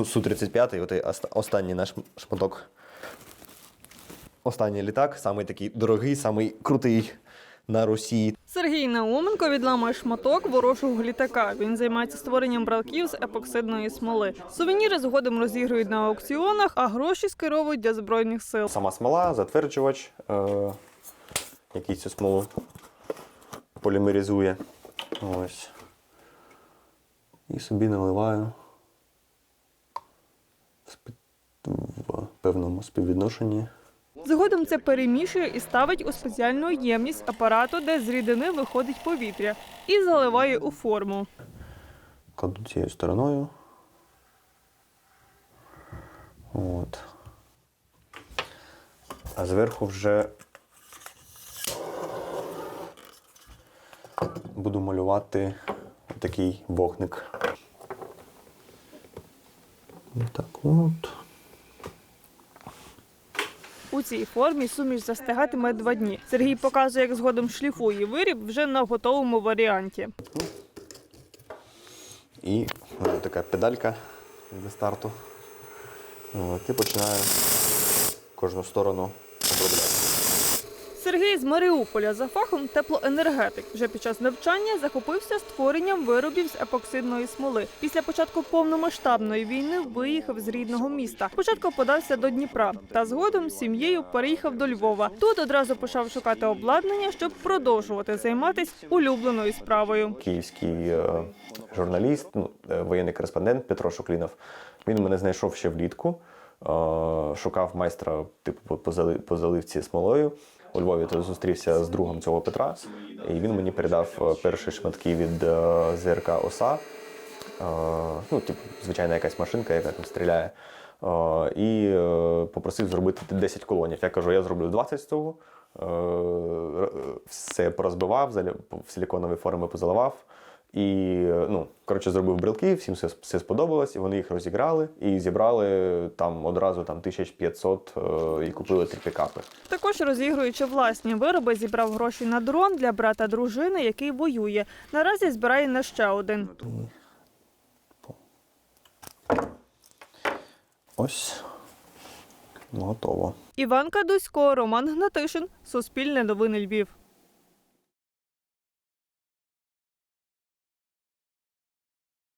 Су-35, от останній наш шматок. Останній літак, самий такий дорогий, самий крутий на Росії. Сергій Науменко відламує шматок ворожого літака. Він займається створенням бралків з епоксидної смоли. Сувеніри згодом розігрують на аукціонах, а гроші скеровують для збройних сил. Сама смола, затверджувач, е- який цю смолу полімеризує. Ось. І собі наливаю в спи- в певному співвідношенні. Згодом це перемішує і ставить у спеціальну ємність апарату, де з рідини виходить повітря, і заливає у форму. Кладу цією стороною. От. А зверху вже буду малювати такий вогник. Так от. У цій формі суміш застигатиме два дні. Сергій показує, як згодом шліфує виріб вже на готовому варіанті. І така педалька для старту. От, і починаю кожну сторону обробляти. Сергій з Маріуполя за фахом теплоенергетик. Вже під час навчання захопився створенням виробів з епоксидної смоли. Після початку повномасштабної війни виїхав з рідного міста. Спочатку подався до Дніпра, та згодом з сім'єю переїхав до Львова. Тут одразу почав шукати обладнання, щоб продовжувати займатися улюбленою справою. Київський е, журналіст, ну, е, воєнний кореспондент Петро Шуклінов. Він мене знайшов ще влітку. Е, шукав майстра типу по- заливці смолою. У Львові то зустрівся з другом цього Петра, і він мені передав е, перші шматки від е, ЗРК ОСА. Е, ну, типу, звичайна якась машинка, яка там стріляє. І попросив зробити 10 колонів. Я кажу, я зроблю 20 з того. Все порозбивав, в силіконові форми позаливав. І ну, коротше, зробив брелки, всім все, все сподобалось, і вони їх розіграли і зібрали там одразу там 1500 е, і купили три пікапи. Також розігруючи власні вироби, зібрав гроші на дрон для брата дружини, який воює. Наразі збирає на ще один. Ось готово. Іван Кадусько, Роман Гнатишин, Суспільне новини Львів.